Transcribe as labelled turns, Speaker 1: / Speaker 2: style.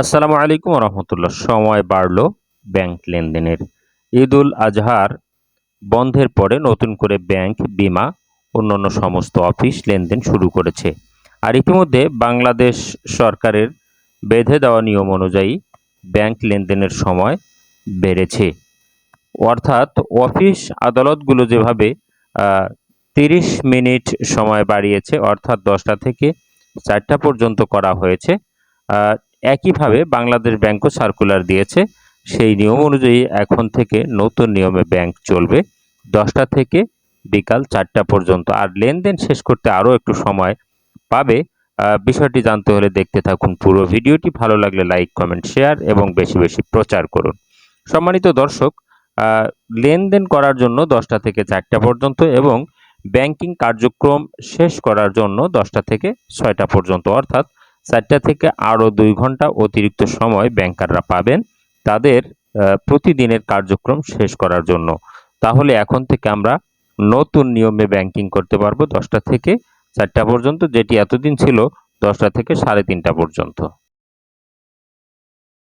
Speaker 1: আসসালামু আলাইকুম রহমতুল্লাহ। সময় বাড়লো ব্যাংক লেনদেনের। ঈদ উল আজহার বন্ধের পরে নতুন করে ব্যাংক, বিমা, অন্যান্য সমস্ত অফিস লেনদেন শুরু করেছে। আর ইতিমধ্যে বাংলাদেশ সরকারের বেঁধে দেওয়া নিয়ম অনুযায়ী ব্যাংক লেনদেনের সময় বেড়েছে। অর্থাৎ অফিস আদালতগুলো যেভাবে তিরিশ মিনিট সময় বাড়িয়েছে, অর্থাৎ দশটা থেকে চারটা পর্যন্ত করা হয়েছে একইভাবে বাংলাদেশ ব্যাংকও সার্কুলার দিয়েছে। সেই নিয়ম অনুযায়ী এখন থেকে নতুন নিয়মে ব্যাংক চলবে। দশটা থেকে বিকাল চারটা পর্যন্ত। আর লেনদেন শেষ করতে আরও একটু সময় পাবে। বিষয়টি জানতে হলে দেখতে থাকুন পুরো ভিডিওটি। ভালো লাগলে লাইক কমেন্ট শেয়ার এবং বেশি বেশি প্রচার করুন। সম্মানিত দর্শক লেনদেন করার জন্য দশটা থেকে চারটা পর্যন্ত এবং ব্যাংকিং কার্যক্রম শেষ করার জন্য দশটা থেকে ছয়টা পর্যন্ত। অর্থাৎ চারটা থেকে আরও দুই ঘণ্টা অতিরিক্ত সময় ব্যাংকাররা পাবেন তাদের প্রতিদিনের কার্যক্রম শেষ করার জন্য। তাহলে এখন থেকে আমরা নতুন নিয়মে ব্যাংকিং করতে পারব দশটা থেকে চারটা পর্যন্ত, যেটি এতদিন ছিল দশটা থেকে সাড়ে তিনটা পর্যন্ত।